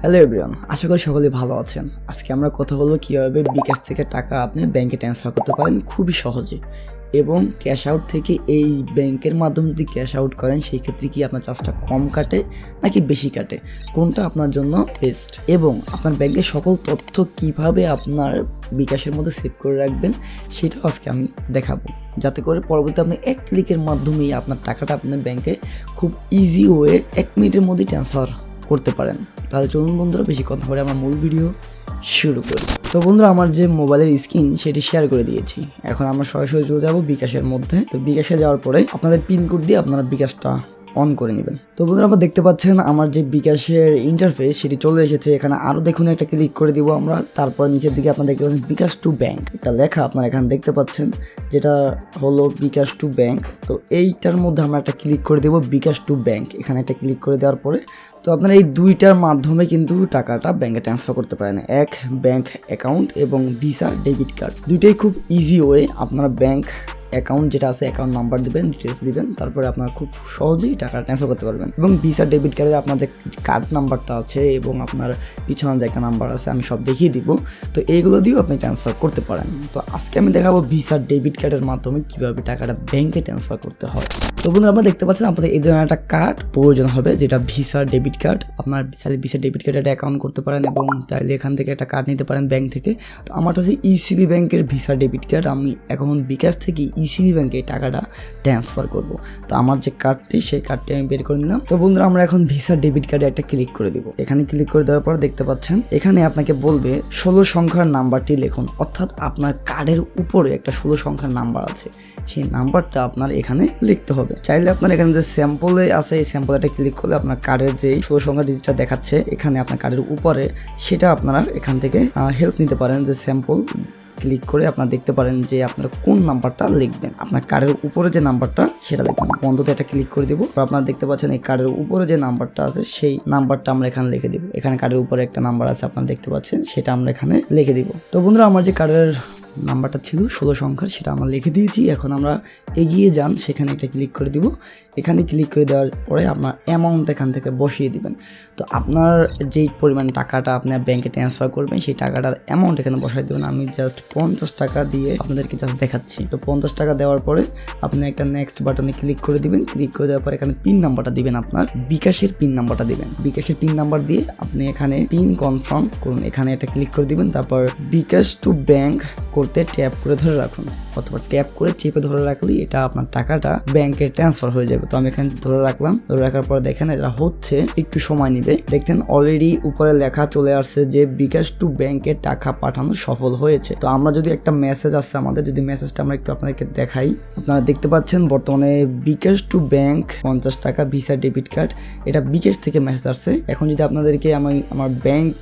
Hello everyone আশা করি সকলে ভালো আছেন। আজকে আমরা কথা বলব কীভাবে বিকাশ থেকে টাকা আপনি ব্যাংকে ট্রান্সফার করতে পারেন খুবই সহজে। এবং ক্যাশ আউট থেকে এই ব্যাংকের মাধ্যমে যদি ক্যাশ আউট করেন, সেই ক্ষেত্রে কি আপনার চার্জটা কম কাটে নাকি বেশি কাটে? কোনটা আপনার জন্য বেস্ট এবং আপনার ব্যাংকের সকল তথ্য কীভাবে আপনার বিকাশের মধ্যে সেভ করে রাখবেন, সেটাও আজকে আমি দেখাবো। যাতে করে পরবর্তী আপনি এক ক্লিকের মাধ্যমেই আপনার টাকাটা আপনার ব্যাংকে খুব ইজি ওয়ে এক মিনিটের মধ্যে ট্রান্সফার করতে পারেন। তাহলে চলুন বন্ধুরা, বেশি কথা বলে আমার মূল ভিডিও শুরু করি। তো বন্ধুরা, আমার যে মোবাইলের স্ক্রিন, সেটি শেয়ার করে দিয়েছি। এখন আমরা সরাসরি চলে যাব বিকাশের মধ্যে। তো বিকাশে যাওয়ার পরে আপনাদের পিন কোড দিয়ে আপনারা বিকাশটা অন করে নেবেন। তো বন্ধুরা, আপনারা দেখতে পাচ্ছেন আমার যে বিকাশের ইন্টারফেস সেটি চলে এসেছে। এখানে আরও দেখুন একটা ক্লিক করে দিব আমরা। তারপর নিচের দিকে আপনারা দেখতে পাচ্ছেন বিকাশ টু ব্যাংক একটা লেখা আপনারা এখানে দেখতে পাচ্ছেন, যেটা হলো বিকাশ টু ব্যাংক তো এইটার মধ্যে আমরা একটা ক্লিক করে দেবো বিকাশ টু ব্যাংক এখানে একটা ক্লিক করে দেওয়ার পরে, তো আপনারা এই দুইটার মাধ্যমে কিন্তু টাকাটা ব্যাংকে ট্রান্সফার করতে পারেন। এক ব্যাংক অ্যাকাউন্ট এবং ভিসা ডেবিট কার্ড দুইটাই খুব ইজি ওয়ে আপনারা ব্যাংক অ্যাকাউন্ট যেটা আছে অ্যাকাউন্ট নাম্বার দেবেন ডিটেলস দেবেন, তারপরে আপনারা খুব সহজেই টাকা ট্রান্সফার করতে পারবেন। এবং ভিসা ডেবিট কার্ডের আপনার যে কার্ড নাম্বারটা আছে এবং আপনার পিছনে যে একটা নাম্বার আছে, আমি সব দেখিয়ে দিব। তো এইগুলো দিয়েও আপনি ট্রান্সফার করতে পারেন। তো আজকে আমি দেখাবো ভিসা ডেবিট কার্ডের মাধ্যমে কীভাবে টাকাটা ব্যাংকে ট্রান্সফার করতে হয়। তো বন্ধুরা, আপনারা দেখতে পাচ্ছেন আপনাদের এই ধরনের একটা কার্ড প্রয়োজন হবে, যেটা ভিসা ডেবিট কার্ড আপনার চাইলে ভিসা ডেবিট কার্ডে একটা অ্যাকাউন্ট করতে পারেন এবং চাইলে এখান থেকে একটা কার্ড নিতে পারেন ব্যাংক থেকে। তো আমার হচ্ছে ইসিবি ব্যাংকের ভিসা ডেবিট কার্ড আমি এখন বিকাশ থেকে ইসিবি ব্যাংকে টাকাটা ট্রান্সফার করব। তো আমার যে কার্ডটি সেই কার্ডটি আমি বের করে নিলাম। তো বন্ধুরা, আমরা এখন ভিসা ডেবিট কার্ডে একটা ক্লিক করে দিব। এখানে ক্লিক করে দেওয়ার পর দেখতে পাচ্ছেন, এখানে আপনাকে বলবে ষোলো সংখ্যার নাম্বারটি লিখুন। অর্থাৎ আপনার কার্ডের উপরে একটা ষোলো সংখ্যার নাম্বার আছে। সেই নাম্বারটা আপনার এখানে লিখতে হবে। চাইলে আপনার এখানে যে স্যাম্পলে আছে, এই স্যাম্পলটা ক্লিক করলে আপনার কার্ডের যে ষোলো সংখ্যা ডিজিটটা দেখাচ্ছে, এখানে আপনার কার্ডের উপরে, সেটা আপনারা এখান থেকে হেল্প নিতে পারেন যে স্যাম্পল ক্লিক করে আপনারা দেখতে পারেন যে আপনারা কোন নাম্বারটা লিখবেন। আপনার কার্ডের উপরে যে নাম্বারটা সেটা লিখবেন বন্ধুতে একটা ক্লিক করে দিব। আপনারা দেখতে পাচ্ছেন এই কার্ডের উপরে যে নাম্বারটা আছে, সেই নাম্বারটা আমরা এখানে লিখে দিব। এখানে কার্ডের উপরে একটা নাম্বার আছে, আপনারা দেখতে পাচ্ছেন, সেটা আমরা এখানে লিখে দিব। তো বন্ধুরা, আমার যে কার্ডের নাম্বারটা ছিল, ষোলো সংখ্যার, সেটা আমরা লিখে দিয়েছি। এখন আমরা এগিয়ে যান, সেখানে এটা ক্লিক করে দিব। এখানে ক্লিক করে দেওয়ার পরে আপনার অ্যামাউন্ট এখান থেকে বসিয়ে দিবেন। তো আপনার যেই পরিমাণ টাকাটা আপনার ব্যাংকে ট্রান্সফার করবেন, সেই টাকাটার অ্যামাউন্ট এখানে বসাই দেবেন। আমি জাস্ট পঞ্চাশ টাকা দিয়ে আপনাদেরকে জাস্ট দেখাচ্ছি। তো পঞ্চাশ টাকা দেওয়ার পরে আপনি একটা নেক্সট বাটনে ক্লিক করে দিবেন। ক্লিক করে দেওয়ার পরে এখানে পিন নাম্বারটা দিবেন আপনার। বিকাশের পিন নাম্বারটা দিবেন। বিকাশের পিন নাম্বার দিয়ে আপনি এখানে পিন কনফার্ম করুন। এখানে একটা ক্লিক করে দিবেন, তারপর বিকাশ টু ব্যাংক করতে ট্যাপ করে ধরে রাখুন। অথবা ট্যাপ করে চেপে ধরে রাখলেই এটা আপনার টাকাটা ব্যাংকে ট্রান্সফার হয়ে যাবে। তো আমি এখানে ধরে রাখলাম। ধরে রাখার পর দেখেন এটা হচ্ছে একটু সময় নিবে। দেখতেন অলরেডি উপরে লেখা চলে আসছে যে বিকাশ টু ব্যাংকে টাকা পাঠানো সফল হয়েছে। তো আমরা যদি একটা মেসেজ আসছে আমাদের, যদি মেসেজটা আমরা একটু আপনাদেরকে দেখাই। আপনারা দেখতে পাচ্ছেন বর্তমানে বিকাশ টু ব্যাংক পঞ্চাশ টাকা ভিসা ডেবিট কার্ড এটা বিকাশ থেকে মেসেজ আসছে। এখন যদি আপনাদেরকে আমি আমার ব্যাংক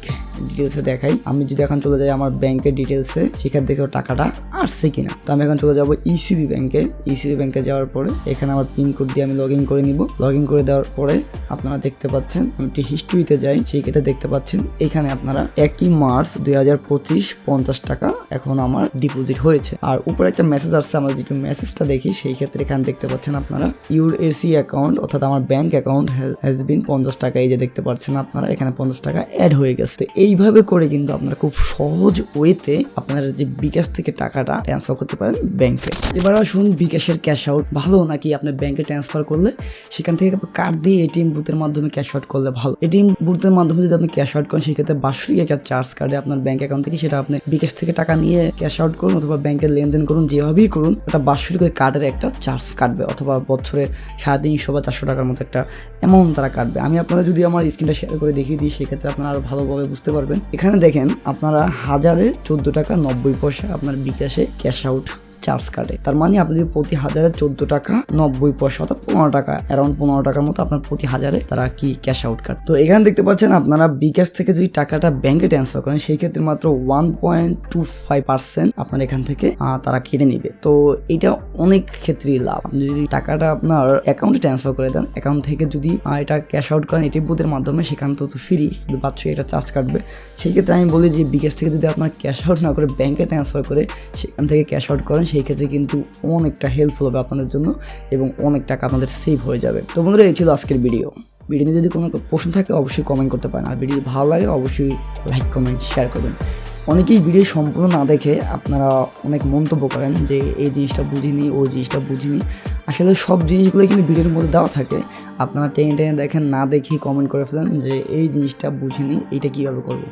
ডিটেলসে দেখাই। আমি যদি এখন চলে যাই আমার ব্যাংকের ডিটেলসে সেখান থেকেও টাকাটা আসছে কিনা। তো আমি এখন চলে যাব ইসিবি ব্যাংকে ইসিবি ব্যাংকে যাওয়ার পরে এখানে আমার পিন কোড দিয়ে আমি লগ ইন করে নিব। লগ ইন করে দেওয়ার পরে আপনারা দেখতে পাচ্ছেন, আমি একটি হিস্ট্রিতে যাই, সেই ক্ষেত্রে দেখতে পাচ্ছেন, এখানে আপনারা একই মার্চ দুই হাজার পঁচিশ পঞ্চাশ টাকা এখন আমার ডিপোজিট হয়েছে। আর উপরে একটা মেসেজ আসছে, আমরা যদি মেসেজটা দেখি, সেই ক্ষেত্রে এখানে দেখতে পাচ্ছেন আপনারা ইউর এসি অ্যাকাউন্ট অর্থাৎ আমার ব্যাংক অ্যাকাউন্ট হ্যাজ বিন পঞ্চাশ টাকা। এই যে দেখতে পাচ্ছেন আপনারা, এখানে পঞ্চাশ টাকা অ্যাড হয়ে গেছে। এইভাবে করে কিন্তু আপনারা খুব সহজ ওয়েতে আপনারা যে বিকাশ থেকে টাকাটা ট্রান্সফার করতে পারেন ব্যাংকে এবার আসুন বিকাশের ক্যাশ আউট ভালো নাকি আপনি ব্যাংকে ট্রান্সফার করলে? সেখান থেকে কার্ড দিয়ে এটিএম বুথের মাধ্যমে ক্যাশ আউট করলে ভালো। এটিএম বুথের মাধ্যমে যদি আপনি ক্যাশ আউট করেন, সেক্ষেত্রে বার্ষিক একটা চার্জ কাটে আপনার ব্যাংক অ্যাকাউন্ট থেকে সেটা আপনি বিকাশ থেকে টাকা নিয়ে ক্যাশ আউট করুন অথবা ব্যাংকের লেনদেন করুন, যেভাবেই করুন, ওটা বার্ষিক ওই কার্ডের একটা চার্জ কাটবে অথবা বছরে সাড়ে তিনশো বা চারশো টাকার মতো একটা অ্যামাউন্ট তারা কাটবে। আমি আপনাদের যদি আমার স্ক্রিনটা শেয়ার করে দেখিয়ে দিই, সেক্ষেত্রে আপনারা আরও ভালোভাবে বুঝতে পারবেন। এখানে দেখেন আপনারা হাজারে চোদ্দ টাকা নব্বই পয়সা আপনার বিকাশে ক্যাশ আউট চার্জ কাটে। তার মানে আপনি যদি প্রতি হাজারে চোদ্দ টাকা, নব্বই পয়সা অর্থাৎ পনেরো টাকা অ্যারাউন্ড পনেরো টাকার মতো আপনার প্রতি হাজারে তারা কি ক্যাশ আউট কাট। তো এখানে দেখতে পাচ্ছেন আপনারা বিকাশ থেকে যদি টাকাটা ব্যাংকে ট্রান্সফার করেন, সেই ক্ষেত্রে মাত্র one point two five percent আপনার এখান থেকে তারা কেটে নিবে। তো এটা অনেক ক্ষেত্রেই লাভ। আপনি যদি টাকাটা আপনার অ্যাকাউন্টে ট্রান্সফার করে দেন অ্যাকাউন্ট থেকে যদি এটা ক্যাশ আউট করেন এটি বুথের মাধ্যমে, সেখান তো ফ্রি কিন্তু বাচ্চা এটা চার্জ কাটবে। সেই ক্ষেত্রে আমি বলি যে বিকাশ থেকে যদি আপনার ক্যাশ আউট না করে ব্যাংকে ট্রান্সফার করে, সেখান থেকে ক্যাশ আউট করেন সেই ক্ষেত্রে কিন্তু অনেকটা হেল্পফুল হবে আপনাদের জন্য এবং অনেক টাকা আপনাদের সেভ হয়ে যাবে। তো বন্ধুরা, এই ছিল আজকের ভিডিও ভিডিও নিয়ে যদি কোনো প্রশ্ন থাকে, অবশ্যই কমেন্ট করতে পারেন। আর ভিডিও ভালো লাগে, অবশ্যই লাইক কমেন্ট শেয়ার করবেন। অনেকেই ভিডিও সম্পূর্ণ না দেখে আপনারা অনেক মন্তব্য করেন যে এই জিনিসটা বুঝিনি ওই জিনিসটা বুঝিনি। আসলে সব জিনিসগুলো কিন্তু ভিডিওর মধ্যে দেওয়া থাকে। আপনারা টেনে টেনে দেখেন, না দেখেই কমেন্ট করে ফেলেন যে এই জিনিসটা বুঝিনি এটা কীভাবে করব?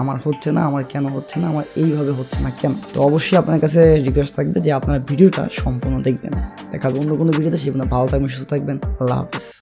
আমার হচ্ছে না, আমার কেন হচ্ছে না, আমার এইভাবে হচ্ছে না কেন? তো অবশ্যই আপনার কাছে রিকোয়েস্ট থাকবে যে আপনার ভিডিওটা সম্পূর্ণ দেখবেন। দেখা অন্য কোনো ভিডিওতে, সে ভালো থাকবেন, সুস্থ থাকবেন, আল্লাহ হাফিজ।